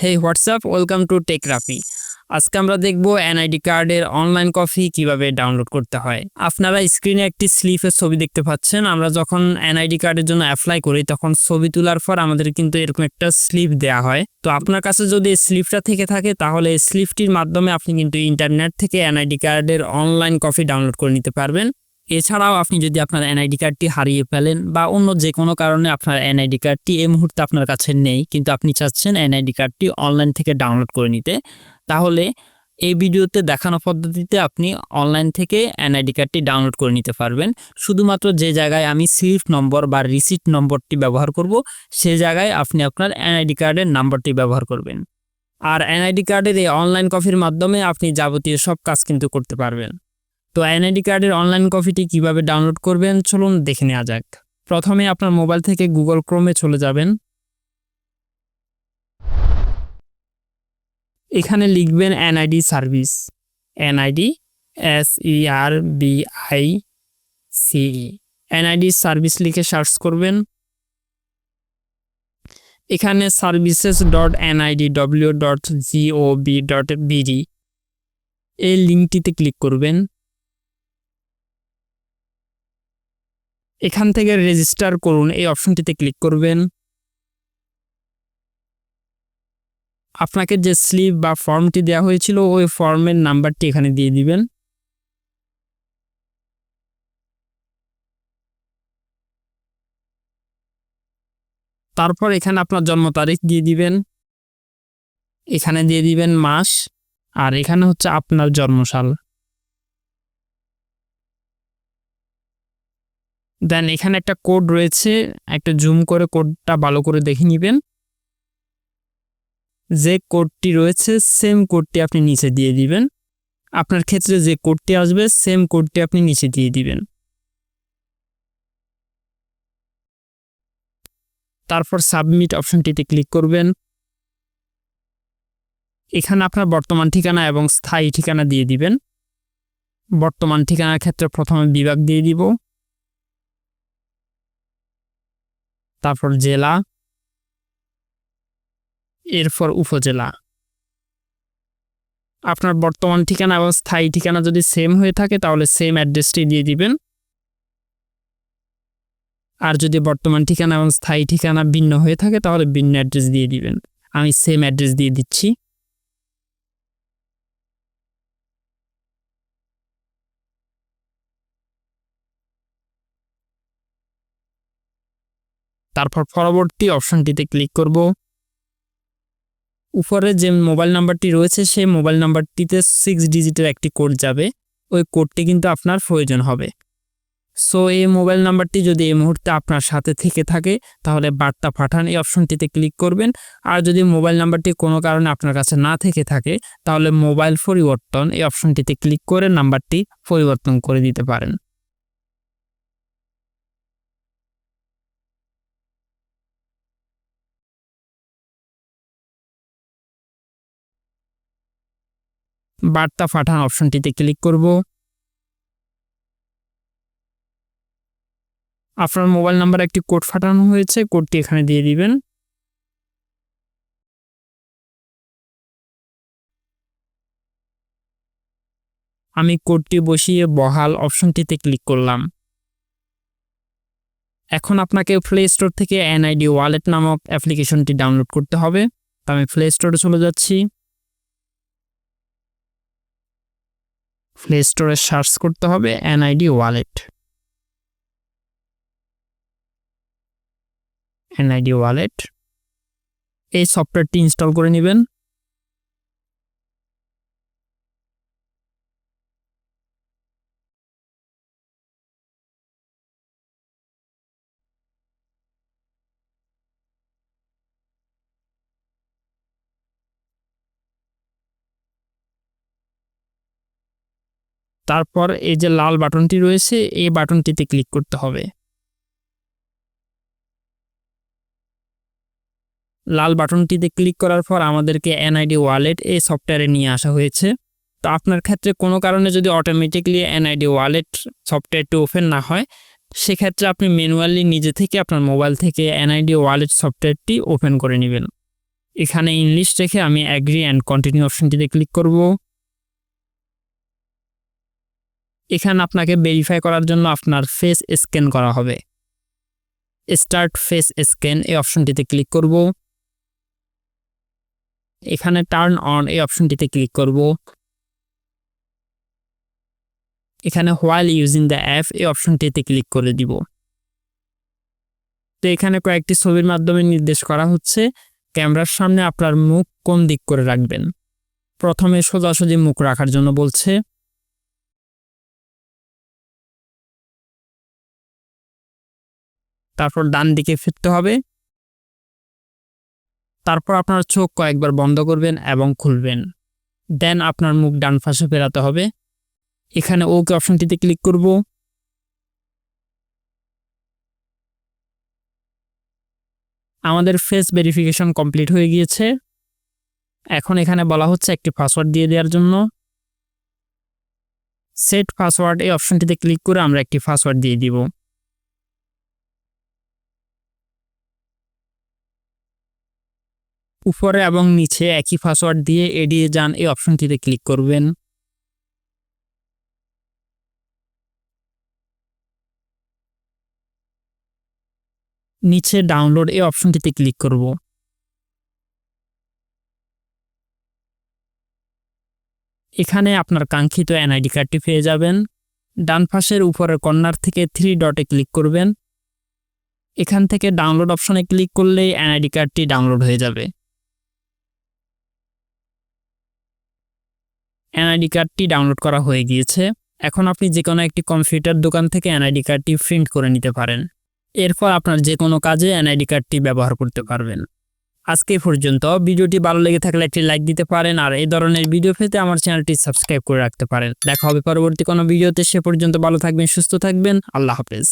Hey what's up welcome to tech Rafi আজকে আমরা দেখব এনআইডি কার্ডের অনলাইন কপি কীভাবে ডাউনলোড করতে হয়। আপনারা স্ক্রিনে একটি স্লিপের ছবি দেখতে পাচ্ছেন। আমরা যখন এনআইডি কার্ডের জন্য অ্যাপ্লাই করি, তখন ছবি তোলার পর আমাদের কিন্তু এরকম একটা স্লিপ দেওয়া হয়। তো আপনার কাছে যদি স্লিপটা থেকে থাকে, তাহলে স্লিপটির মাধ্যমে আপনি কিন্তু ইন্টারনেট থেকে এনআইডি কার্ডের অনলাইন কপি ডাউনলোড করে নিতে পারবেন। এছাড়াও আপনি যদি আপনার এনআইডি কার্ডটি হারিয়ে ফেলেন বা অন্য যে কোনো কারণে আপনার এনআইডি কার্ডটি এই মুহূর্তে আপনার কাছে নেই, কিন্তু আপনি চাচ্ছেন এনআইডি কার্ডটি অনলাইন থেকে ডাউনলোড করে নিতে, তাহলে এই ভিডিওতে দেখানো পদ্ধতিতে আপনি অনলাইন থেকে এনআইডি কার্ডটি ডাউনলোড করে নিতে পারবেন। শুধুমাত্র যে জায়গায় আমি স্লিপ নম্বর বা রিসিট নম্বরটি ব্যবহার করব, সে জায়গায় আপনি আপনার এনআইডি কার্ডের নাম্বারটি ব্যবহার করবেন। আর এনআইডি কার্ডের এই অনলাইন কপির মাধ্যমে আপনি যাবতীয় সব কাজ কিন্তু করতে পারবেন। তো এনআইডি কার্ডের অনলাইন কপিটি কীভাবে ডাউনলোড করবেন? চলুন দেখে নেওয়া যাক। প্রথমে আপনার মোবাইল থেকে গুগল ক্রোমে চলে যাবেন। এখানে লিখবেন NID service. NID S R B I C NID service লিখে সার্চ করবেন। এখানে services dot NID W dot GOB dot BD এই লিঙ্কটিতে ক্লিক করবেন। এখান থেকে রেজিস্টার করুন, এই অপশনটিতে ক্লিক করবেন। আপনাকে যে স্লিপ বা ফর্মটি দেওয়া হয়েছিল, ওই ফর্মের নাম্বারটি এখানে দিয়ে দিবেন। তারপর এখানে আপনার জন্ম তারিখ দিয়ে দিবেন। এখানে দিয়ে দিবেন মাস, আর এখানে হচ্ছে আপনার জন্মসাল। দেন এখানে একটা কোড রয়েছে, একটা জুম করে কোডটা ভালো করে দেখে নেবেন। যে কোডটি রয়েছে সেম কোডটি আপনি নিচে দিয়ে দিবেন। আপনার ক্ষেত্রে যে কোডটি আসবে সেম কোডটি আপনি নিচে দিয়ে দিবেন। তারপর সাবমিট অপশনটিতে ক্লিক করবেন। এখানে আপনার বর্তমান ঠিকানা এবং স্থায়ী ঠিকানা দিয়ে দিবেন। বর্তমান ঠিকানার ক্ষেত্রে প্রথমে বিভাগ দিয়ে দিব। তারপর জেলা, এরপর উপজেলা। আপনার বর্তমান ঠিকানা এবং স্থায়ী ঠিকানা যদি সেম হয়ে থাকে, তাহলে সেম অ্যাড্রেসটি দিয়ে দিবেন। আর যদি বর্তমান ঠিকানা এবং স্থায়ী ঠিকানা ভিন্ন হয়ে থাকে, তাহলে ভিন্ন অ্যাড্রেস দিয়ে দিবেন। আমি সেম অ্যাড্রেস দিয়ে দিচ্ছি। তারপর পরবর্তী অপশনটিতে ক্লিক করব। উপরে যে মোবাইল নাম্বারটি রয়েছে, সেই মোবাইল নাম্বারটিতে সিক্স ডিজিটের একটি কোড যাবে। ওই কোডটি কিন্তু আপনার প্রয়োজন হবে। সো এই মোবাইল নাম্বারটি যদি এই মুহূর্তে আপনার সাথে থেকে থাকে, তাহলে বার্তা পাঠান, এই অপশনটিতে ক্লিক করবেন। আর যদি মোবাইল নাম্বারটি কোনো কারণে আপনার কাছে না থেকে থাকে, তাহলে মোবাইল পরিবর্তন, এই অপশনটিতে ক্লিক করে নাম্বারটি পরিবর্তন করে দিতে পারেন। বার্তা পাঠান অপশনটিতে ক্লিক করব। আপনার মোবাইল নাম্বার একটি কোড পাঠানো হয়েছে, কোডটি এখানে দিয়ে দিবেন। আমি কোডটি বসিয়ে বহাল অপশনটিতে ক্লিক করলাম। এখন আপনাকে প্লে স্টোর থেকে এনআইডি ওয়ালেট নামক অ্যাপ্লিকেশনটি ডাউনলোড করতে হবে। তো আমি প্লে স্টোরে চলে যাচ্ছি। প্লে স্টোরে সার্চ করতে হবে এনআইডি ওয়ালেট এনআইডি ওয়ালেট এই সফটওয়্যারটি ইনস্টল করে নেবেন। তারপর এই যে লাল বাটনটি রয়েছে, এই বাটনটিতে ক্লিক করতে হবে। লাল বাটনটিতে ক্লিক করার পর আমাদেরকে এনআইডি ওয়ালেট এই সফটওয়্যারে নিয়ে আসা হয়েছে। তো আপনার ক্ষেত্রে কোনো কারণে যদি অটোমেটিকলি এনআইডি ওয়ালেট সফটওয়্যারটি ওপেন না হয়, সেক্ষেত্রে আপনি ম্যানুয়ালি নিজে থেকে আপনার মোবাইল থেকে এনআইডি ওয়ালেট সফটওয়্যারটি ওপেন করে নেবেন। এখানে ইংলিশ রেখে আমি অ্যাগ্রি অ্যান্ড কন্টিনিউ অপশনটিতে ক্লিক করব। এখানে আপনাকে ভেরিফাই করার জন্য আপনার ফেস স্ক্যান করা হবে। স্টার্ট ফেস স্ক্যান এই অপশনটিতে ক্লিক করব। এখানে টার্ন অন এই অপশনটিতে ক্লিক করব। এখানে হোয়াইল ইউজিং দ্য অ্যাপ এই অপশনটিতে ক্লিক করে দিব। তো এখানে কয়েকটি ছবির মাধ্যমে নির্দেশ করা হচ্ছে, ক্যামেরার সামনে আপনার মুখ কোন দিক করে রাখবেন। প্রথমে সোজাসুজি মুখ রাখার জন্য বলছে। তারপর ডান দিকে ফিরতে হবে। তারপর আপনার চোখ কয়েকবার বন্ধ করবেন এবং খুলবেন। দেন আপনার মুখ ডান পাশে ফেরাতে হবে। এখানে ওকে অপশনটিতে ক্লিক করব। আমাদের ফেস ভেরিফিকেশন কমপ্লিট হয়ে গিয়েছে। এখন এখানে বলা হচ্ছে একটি পাসওয়ার্ড দিয়ে দেওয়ার জন্য। সেট পাসওয়ার্ড এই অপশনটিতে ক্লিক করে আমরা একটি পাসওয়ার্ড দিয়ে দিব। উপরে এবং নিচে একই পাসওয়ার্ড দিয়ে এড়িয়ে যান এই অপশনটিতে ক্লিক করবেন। নিচে ডাউনলোড এই অপশনটিতে ক্লিক করব। এখানে আপনার কাঙ্ক্ষিত এনআইডি কার্ডটি পেয়ে যাবেন। ডান পাশের উপরের কর্নার থেকে থ্রি ডটে ক্লিক করবেন। এখান থেকে ডাউনলোড অপশনে ক্লিক করলেই এনআইডি কার্ডটি ডাউনলোড হয়ে যাবে। এনআইডি কার্ডটি ডাউনলোড করা হয়ে গিয়েছে। এখন আপনি যে কোনো একটি কম্পিউটার দোকান থেকে এনআইডি কার্ডটি প্রিন্ট করে নিতে পারেন। এরপর আপনার যে কোনো কাজে এনআইডি কার্ডটি ব্যবহার করতে পারবেন। আজকে পর্যন্ত। ভিডিওটি ভালো লেগে থাকলে একটি লাইক দিতে পারেন আর এই ধরনের ভিডিও পেতে আমার চ্যানেলটি সাবস্ক্রাইব করে রাখতে পারেন। দেখা হবে পরবর্তী কোনো ভিডিওতে সে পর্যন্ত ভালো থাকবেন, সুস্থ থাকবেন। আল্লাহ হাফেজ।